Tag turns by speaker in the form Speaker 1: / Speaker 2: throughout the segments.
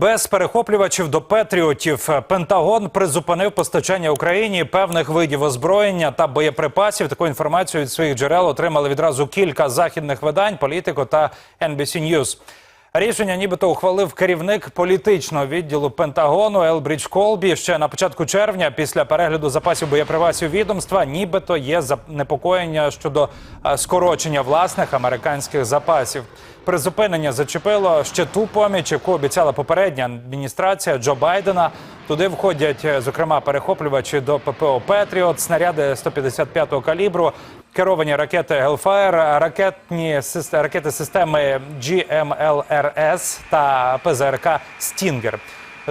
Speaker 1: Без перехоплювачів до Петріотів Пентагон призупинив постачання Україні певних видів озброєння та боєприпасів. Таку інформацію від своїх джерел отримали відразу кілька західних видань, політико та NBC News. Рішення нібито ухвалив керівник політичного відділу Пентагону Елбрідж Колбі ще на початку червня. Після перегляду запасів боєприпасів відомства, нібито є занепокоєння щодо е, скорочення власних американських запасів. Призупинення зачепило ще ту поміч, яку обіцяла попередня адміністрація Джо Байдена. Туди входять, е, зокрема, перехоплювачі до ППО Петріот, снаряди 155-го калібру, керовані ракети Hellfire, ракетні ракети системи GMLRS та ПЗРК Стінгер.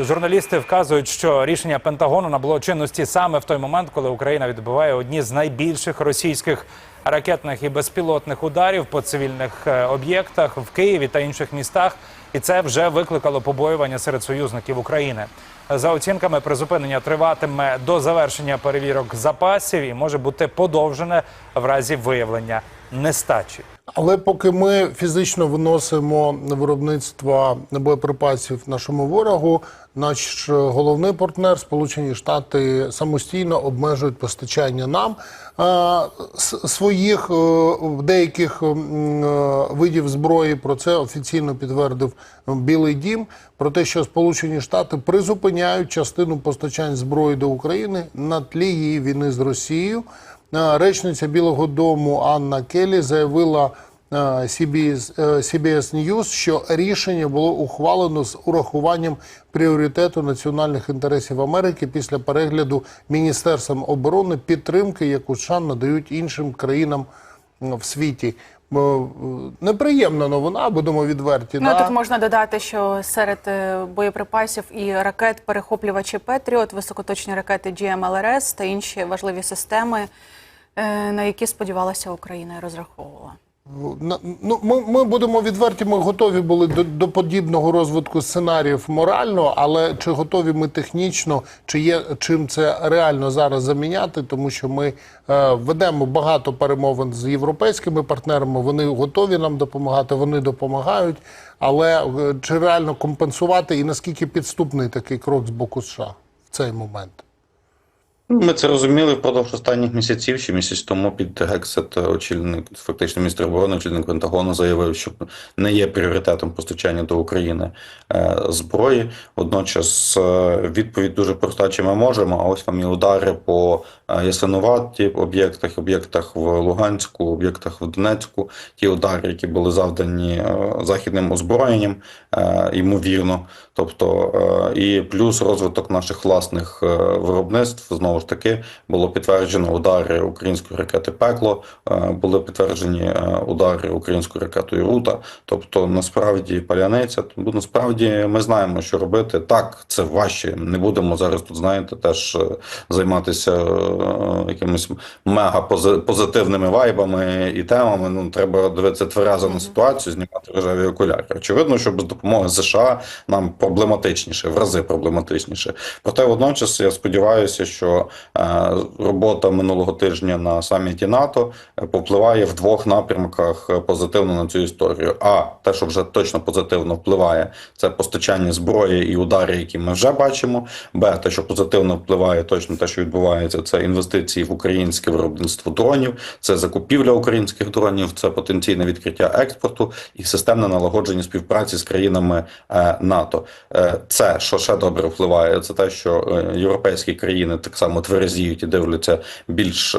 Speaker 1: Журналісти вказують, що рішення Пентагону набуло чинності саме в той момент, коли Україна відбуває одні з найбільших російських ракетних і безпілотних ударів по цивільних е, об'єктах в Києві та інших містах, і це вже викликало побоювання серед союзників України. За оцінками, призупинення триватиме до завершення перевірок запасів і може бути подовжене в разі виявлення нестачі.
Speaker 2: Але поки ми фізично виносимо виробництво боєприпасів нашому ворогу, наш головний партнер Сполучені Штати самостійно обмежують постачання нам е, своїх е, деяких е, видів зброї. Про це офіційно підтвердив Білий Дім. Про те, що Сполучені Штати призупиняють частину постачань зброї до України на тлі її війни з Росією. Речниця Білого Дому Анна Келлі заявила е, CBS, е, CBS News, що рішення було ухвалено з урахуванням пріоритету національних інтересів Америки після перегляду Міністерством оборони підтримки, яку США надають іншим країнам в світі. Е, Неприємна новина, будемо відверті.
Speaker 3: Ну
Speaker 2: да?
Speaker 3: тут можна додати, що серед боєприпасів і ракет перехоплювачі Петріот, високоточні ракети GMLRS та інші важливі системи, на які сподівалася Україна і розраховувала.
Speaker 2: На- Ну, ми, ми будемо відверті, ми готові були до, до подібного розвитку сценаріїв морально, але чи готові ми технічно, чи є чим це реально зараз заміняти, тому що ми е, ведемо багато перемовин з європейськими партнерами, вони готові нам допомагати, вони допомагають. Але е, чи реально компенсувати і наскільки підступний такий крок з боку США в цей момент?
Speaker 4: Ми це розуміли впродовж останніх місяців. Ще місяць тому під Гексет очільник, фактично міністр оборони, очільник Пентагону заявив, що не є пріоритетом постачання до України е, зброї. Водночас е, відповідь дуже проста: чи ми можемо? А ось вам і удари по е, Ясинуваті об'єктах, об'єктах в Луганську, об'єктах в Донецьку. Ті удари, які були завдані е, західним озброєнням, е, ймовірно. Тобто е, і плюс розвиток наших власних е, виробництв знову ж таки було підтверджено удари української ракети Пекло, е, були підтверджені е, удари українською ракетою Рута. Тобто, насправді паляниця. Тому насправді ми знаємо, що робити. Так, це важче. Не будемо зараз тут, знаєте, теж е, займатися якимись мега пози- позитивними вайбами і темами. Ну треба дивитися тверезо на ситуацію, знімати рожеві окуляри. Очевидно, що без допомоги США нам проблематичніше, в рази проблематичніше. Проте водночас я сподіваюся, що е, робота минулого тижня на саміті НАТО е, повпливає в двох напрямках е, позитивно на цю історію. А те, що вже точно позитивно впливає, це постачання зброї і удари, які ми вже бачимо. Б, те, що позитивно впливає, точно те, що відбувається, це інвестиції в українське виробництво дронів, це закупівля українських дронів, це потенційне відкриття експорту і системне налагодження співпраці з країнами НАТО. Це що ще добре впливає, це те, що європейські країни так само тверезіють і дивляться більш.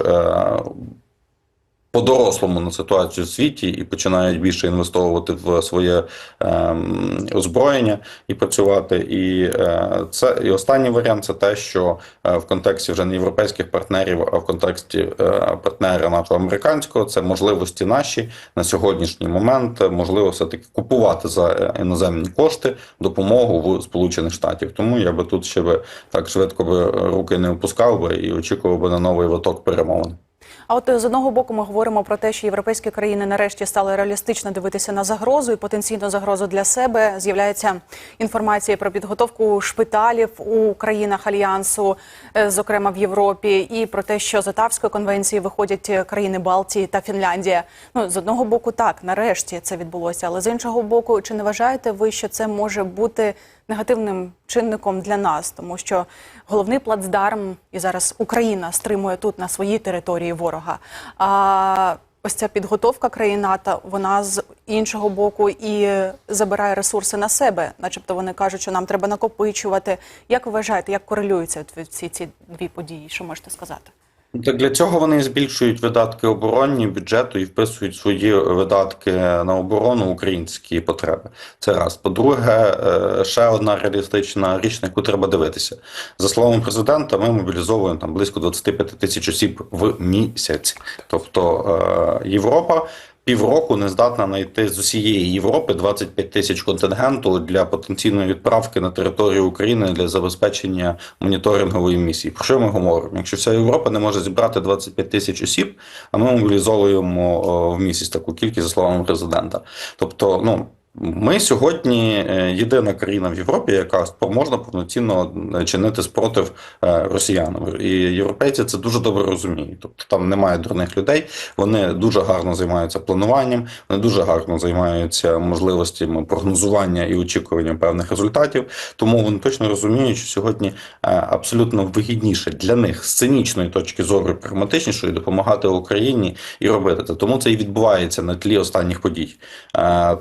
Speaker 4: Е, По-дорослому на ситуацію в світі і починають більше інвестовувати в своє ем, озброєння і працювати. І е, це і останній варіант це те, що е, в контексті вже не європейських партнерів, а в контексті е, партнера НАТО американського це можливості наші на сьогоднішній момент е, можливо все таки купувати за е, іноземні кошти допомогу в Сполучених Штатів. Тому я би тут ще би так швидко би руки не опускав би і очікував би на новий виток перемовин.
Speaker 3: А от е, з одного боку ми говоримо про те, що європейські країни нарешті стали реалістично дивитися на загрозу і потенційну загрозу для себе. З'являється інформація про підготовку шпиталів у країнах альянсу, е, зокрема в Європі, і про те, що з Отавської конвенції виходять е, країни Балтії та Фінляндія. Ну з одного боку, так нарешті це відбулося, але з іншого боку, чи не вважаєте ви, що це може бути негативним чинником для нас, тому що головний плацдарм і зараз Україна стримує тут на своїй території ворога. А ось ця підготовка країн НАТО, вона з іншого боку і забирає ресурси на себе, начебто вони кажуть, що нам треба накопичувати. Як ви вважаєте, як корелюються ці, ці дві події? Що можете сказати?
Speaker 4: Так для цього вони збільшують видатки оборонні бюджету і вписують свої видатки на оборону українські потреби. Це раз. По-друге, е, ще одна реалістична річ, на яку треба дивитися. За словами президента, ми мобілізовуємо там близько 25 тисяч осіб в місяць. Тобто е, Європа. Півроку не здатна знайти з усієї Європи 25 тисяч контингенту для потенційної відправки на територію України для забезпечення моніторингової місії. Про що ми говоримо? Якщо вся Європа не може зібрати 25 тисяч осіб, а ми мобілізовуємо в місяць таку кількість за словами президента. Тобто, ну. Ми сьогодні е, єдина країна в Європі, яка спроможна повноцінно е, чинити спротив е, росіянам. І європейці це дуже добре розуміють. Тобто там немає дурних людей. Вони дуже гарно займаються плануванням, вони дуже гарно займаються можливостями прогнозування і очікування певних результатів. Тому вони точно розуміють, що сьогодні абсолютно вигідніше для них з цинічної точки зору, прагматичнішої допомагати Україні і робити це. Тому це і відбувається на тлі останніх подій.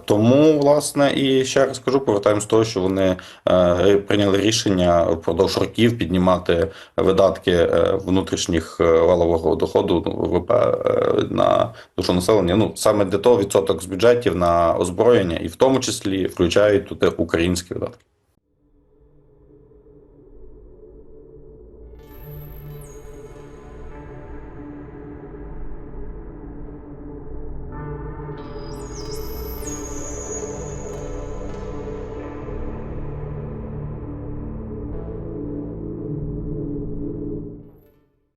Speaker 4: Тому власне, і ще раз кажу, повертаємось з того, що вони е, прийняли рішення впродовж років піднімати видатки е, внутрішніх е, валового доходу ну, ВВП е, на душу населення. Ну саме для того відсоток з бюджетів на озброєння, і в тому числі включають туди українські видатки.